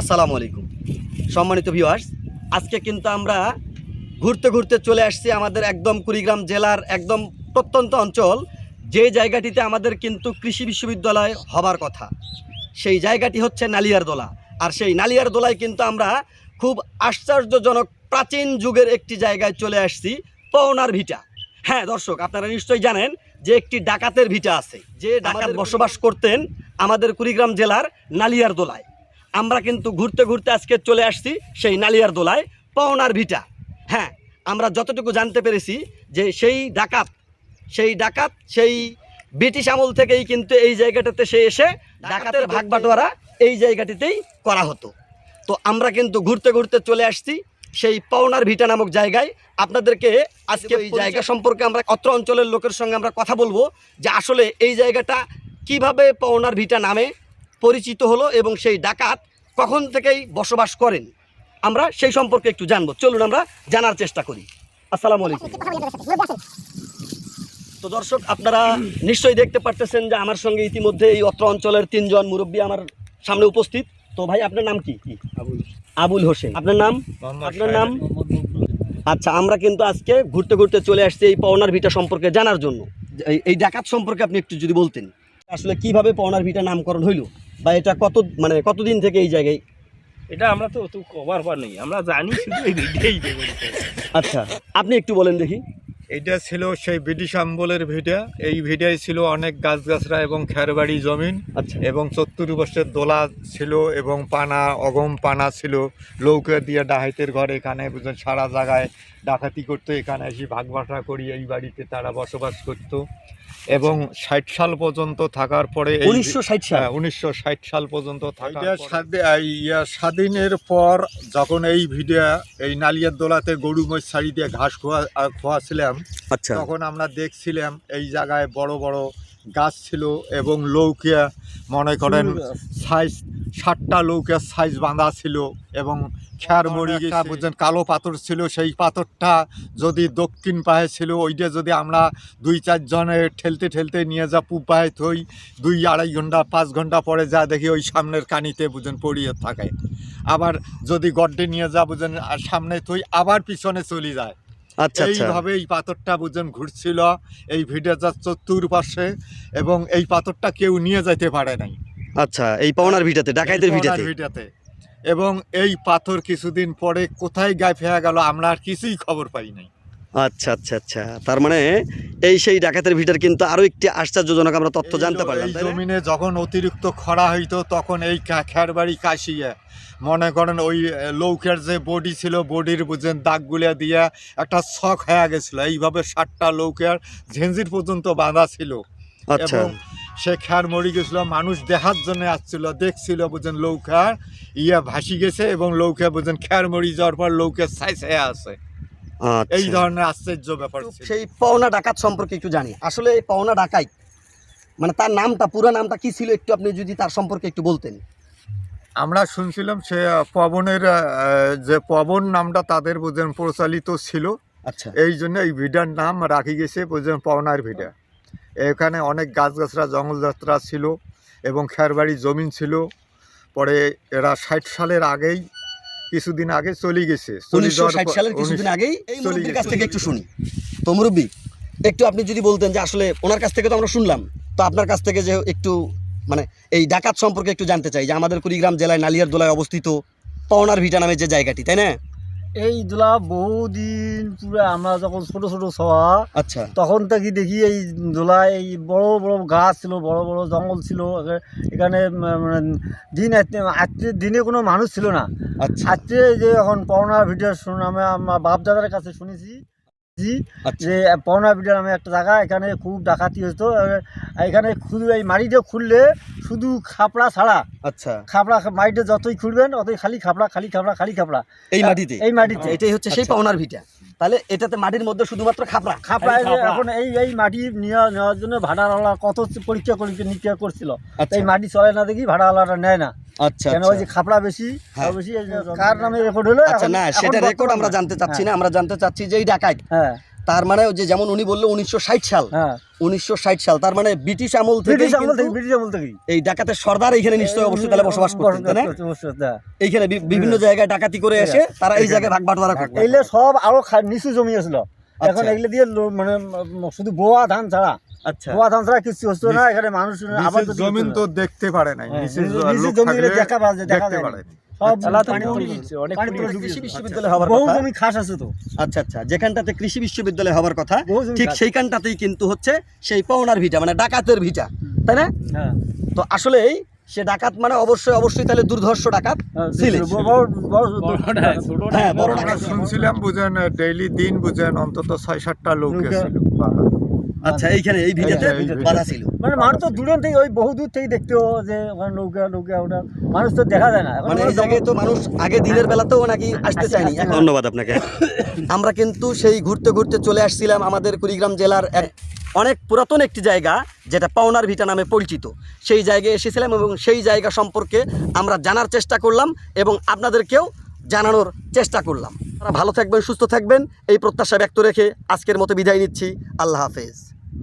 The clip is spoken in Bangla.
আসসালামু আলাইকুম। সম্মানিত ভিউয়ার্স আজকে কিন্তু আমরা ঘুরতে ঘুরতে চলে আসছি আমাদের একদম কুড়িগ্রাম জেলার একদম প্রত্যন্ত অঞ্চল যে জায়গাটিতে আমাদের কিন্তু কৃষি বিশ্ববিদ্যালয় হবার কথা। সেই জায়গাটি হচ্ছে নালিয়ারদোলা। আর সেই নালিয়ারদোলায় কিন্তু আমরা খুব আশ্চর্যজনক প্রাচীন যুগের একটি জায়গায় চলে আসছি পওনার ভিটা। হ্যাঁ দর্শক আপনারা নিশ্চয়ই জানেন যে একটি ডাকাতের ভিটা আছে যে ডাকাত বসবাস করতেন আমাদের কুড়িগ্রাম জেলার নালিয়ারদোলায়। আমরা কিন্তু ঘুরতে ঘুরতে আজকে চলে আসছি সেই নালিয়ার দোলায় পাওনার ভিটা। হ্যাঁ আমরা যতটুকু জানতে পেরেছি যে সেই ডাকাত সেই ডাকাত সেই ব্রিটিশ আমল থেকেই কিন্তু এই জায়গাটাতে সে এসে ডাকাতের ভাগ বাটোয়ারা এই জায়গাটিতেই করা হতো। তো আমরা কিন্তু ঘুরতে ঘুরতে চলে আসছি সেই পাওনার ভিটা নামক জায়গায়। আপনাদেরকে আজকে এই জায়গা সম্পর্কে আমরা অত্র অঞ্চলের লোকের সঙ্গে আমরা কথা বলব যে আসলে এই জায়গাটা কীভাবে পাওনার ভিটা নামে পরিচিত হলো এবং সেই ডাকাত কখন থেকেই বসবাস করেন? আমরা সেই সম্পর্কে একটু জানব। চলুন আমরা জানার চেষ্টা করি। আসসালামু আলাইকুম। তো দর্শক আপনারা নিশ্চয়ই দেখতে পারতেছেন যে আমার সঙ্গে ইতিমধ্যে এই অত্র অঞ্চলের তিনজন মুরব্বী আমার সামনে উপস্থিত। তো ভাই আপনার নাম কি? আবুল। হোসেন। আপনার নাম? আপনার নাম? আচ্ছা আমরা কিন্তু আজকে ঘুরতে ঘুরতে চলে আসছি এই পাওনার ভিটা সম্পর্কে জানার জন্য। এই- এই ডাকাত সম্পর্কে আপনি একটু যদি বলতেন। আসলে কীভাবে পাওনার ভিটা নামকরণ হইল? বা এটা কত মানে কতদিন থেকে এই জায়গায়? এটা আমরা তো তো কভার পর নেই আমরা জানি শুধু এই আচ্ছা আপনি একটু বলেন দেখি। এইটা ছিল সেই ব্রিটিশ আমলের ভিটা এই ভিটায় ছিল অনেক গাছগাছরা এবং খেরবাড়ি জমিন আচ্ছা। এবং চতুর্পাশের দোলা ছিল এবং পানা অগম পানা ছিল। লৌকা দিয়ে ডাহাইতের ঘর এখানে বুঝলেন সারা জায়গায় ডাকাতি করতো। এখানে এসে ভাগ করি এই বাড়িতে তারা বসবাস করতো। এবং ষাট সাল পর্যন্ত থাকার পরে উনিশশো ষাট সাল। হ্যাঁ উনিশশো ষাট সাল পর্যন্ত স্বাধীনের পর যখন এই ভিডিও এই নালিয়ার দোলাতে গরু মোষ ছাড়ি দিয়ে ঘাস খোয়া খোয়াছিলাম আচ্ছা। তখন আমরা দেখছিলাম এই জায়গায় বড় বড় গাছ ছিল এবং লৌকিয়া মনে করেন সাইজ ষাটটা লৌকিয়া সাইজ বাঁধা ছিল এবং খেয়ার মরি বুঝছেন কালো পাথর ছিল সেই পাথরটা যদি দক্ষিণ পায়ে ছিল ওইটা যদি আমরা দুই চারজনে ঠেলতে ঠেলতে নিয়ে যা পূব পায়ে থই দুই আড়াই ঘণ্টা পাঁচ ঘণ্টা পরে যা দেখি ওই সামনের কানিতে বুঝেন পড়িয়ে থাকে। আবার যদি গড্ডে নিয়ে যা বুঝেন আর সামনে থই আবার পিছনে চলে যায়। আচ্ছা আচ্ছা। এইভাবে এই পাথরটা বুঝেন ঘুরছিল এই ভিডিও যা চতুর্পাশে এবং এই পাথরটা কেউ নিয়ে যেতে পারে নাই। আচ্ছা এই পাওনার ভিটাতে ডাকাইতের ভিটাতে? ভিটাতে। এবং এই পাথর কিছুদিন পরে কোথায় গায়ে ফেয়া গেল আমরা আর কিছুই খবর পাই নাই। আচ্ছা আচ্ছা আচ্ছা। তার মানে এই সেই ডাকাতের ভিটার কিন্তু আরও একটি আশ্চর্যজনক আমরা তথ্য জানতে পারলাম? জমিনে যখন অতিরিক্ত খরা হইতো তখন এই খেরবাড়ি কাশিয়ে মনে করেন ওই লৌকের যে বডি ছিল বডির বুঝেন দাগগুলা দিয়া একটা শখ হয়ে গেছিল। এইভাবে ষাটটা লৌকের ঝেঞ্জির পর্যন্ত বাঁধা ছিল। আচ্ছা। সে খ্যার মরি গেছিল মানুষ দেখার জন্য আসছিল দেখছিল বুঝেন লৌকার ইয়া ভাসি গেছে এবং লৌকা বুঝেন খ্যার মরি যাওয়ার পর লৌকের সাইজ হয়ে আছে। এই আচ্ছা। ধরনের আশ্চর্য ব্যাপার সেই পাওনা ডাকাত সম্পর্কে একটু জানি। আসলে এই পাওনা ডাকাই মানে তার নামটা পুরো নামটা কি ছিল একটু আপনি যদি তার সম্পর্কে একটু বলতেন। আমরা শুনছিলাম সে পবনের যে পবন নামটা তাদের বুঝেন প্রচলিত ছিল। আচ্ছা। এই জন্য এই ভিডার নাম রাখি গেছে বুঝেন পবনার ভিডা এখানে অনেক গাছগাছরা জঙ্গলযাত্রা ছিল এবং খেরবাড়ি জমিন ছিল। পরে এরা ষাট সালের আগেই কিছুদিন আগে চলে গেছে। চলে যাওয়ার সালের কিছুদিন আগেই এই মুরব্বীর কাছ থেকে একটু শুনি। তো মুরব্বী একটু আপনি যদি বলতেন যে আসলে ওনার কাছ থেকে তো আমরা শুনলাম তো আপনার কাছ থেকে যে একটু মানে এই ডাকাত সম্পর্কে একটু জানতে চাই যে আমাদের কুড়িগ্রাম জেলায় নালিয়ার দোলায় অবস্থিত পাওনার ভিটা নামে যে জায়গাটি তাই না? এই দোলা বহুদিন পুরো আমরা যখন ছোট ছোট সওয়া আচ্ছা। তখন থেকে দেখি এই দোলা এই বড় বড় গাছ ছিল বড় বড় জঙ্গল ছিল এখানে- মানে দিন আজকে দিনে কোনো মানুষ ছিল না। আচ্ছা। আজকে যে এখন করোনার ভিডিও শুনে আমার বাপ দাদার কাছে শুনেছি জি আচ্ছা। যে পাওনা নামে একটা জায়গা এখানে খুব ডাকাতি হতো এখানে শুধু এই খুললে শুধু খাপড়া ছাড়া। আচ্ছা। খাপড়া যতই খুলবেন অতই খালি খাপড়া খালি খাপড়া খালি খাপড়া। এই মাটিতে? এই মাটিতে। এটাই হচ্ছে সেই আচ্ছা। পাওনার ভিটা তাহলে এটাতে মাটির মধ্যে শুধুমাত্র খাপড়া? খাপড়া। এখন এই এই মাটি নেওয়া নেওয়ার জন্য ভাড়াওয়ালা কত পরীক্ষা করে নিরীক্ষা করছিল। আচ্ছা। এই মাটি চলে না দেখি ভাড়াওয়ালাটা নেয় না। আচ্ছা কেন ওই যে খাপড়া বেশি? হ্যাঁ। বেশি কার নামে রেকর্ড হলো? আচ্ছা না সেটা রেকর্ড আমরা জানতে চাচ্ছি না হ্যাঁ, আমরা জানতে চাচ্ছি যে এই ডাকাত হ্যাঁ। তার মানে যে যেমন উনি বলল উনিশশো ষাট সাল। হ্যাঁ। উনিশশো ষাট সাল তার মানে ব্রিটিশ আমল থেকে ব্রিটিশ আমল থেকে ব্রিটিশ আমল থেকেই। এই ডাকাতের সর্দার এইখানে নিশ্চয়ই অবশ্যই তাহলে বসবাস করতেন হ্যাঁ। এইখানে বিভিন্ন জায়গায় ডাকাতি করে এসে তারা এই জায়গায় ভাগ বাটোয়ারা সব আরও নিচু জমি আছিল। এখন আচ্ছা। এগুলো দিয়ে মানে শুধু বোয়া ধান ছাড়া আচ্ছা। বোয়া ধান কিছু হতো না এখানে মানুষ আবার জমিন তো দেখতে পারে নাই হ্যাঁ, দেখা পাওয়া যায়, দেখা যায় আচ্ছা আচ্ছা যেখানটাতে কৃষি বিশ্ববিদ্যালয় হওয়ার কথা ঠিক সেইখানটাতেই কিন্তু হচ্ছে সেই পাওনার ভিটা মানে ডাকাতের ভিটা তাই না? হ্যাঁ। তো আসলেই সে ডাকাত মানে অবশ্যই অবশ্যই তাহলে দুর্ধর্ষ ডাকাত হ্যাঁ, বড়- হ্যাঁ, ডাকাত। শুনছিলাম বুঝেন ডেইলি দিন বুঝেন অন্তত ছয় সাতটা লোক। আচ্ছা এইখানে এই ভিটাতে বাধা ছিল। মানে মানুষ তো দূরে থেকে ওই বহু দূর থেকে দেখতো যে ওখানে নৌকা নৌকা ওটা। মানুষ তো দেখা যায় না। মানে এই জায়গায় তো মানুষ আগে দিনের বেলাতেও নাকি আসতে চায়নি। ধন্যবাদ আপনাকে। আমরা কিন্তু সেই ঘুরতে ঘুরতে চলে আসছিলাম আমাদের কুড়িগ্রাম জেলার এক অনেক পুরাতন একটি জায়গা যেটা পাওনার ভিটা নামে পরিচিত। সেই জায়গায় এসেছিলাম এবং সেই জায়গা সম্পর্কে আমরা জানার চেষ্টা করলাম এবং আপনাদেরকেও জানানোর চেষ্টা করলাম। আপনারা ভালো থাকবেন সুস্থ থাকবেন। এই প্রত্যাশা ব্যক্ত রেখে আজকের মতো বিদায় নিচ্ছি। আল্লাহ হাফেজ।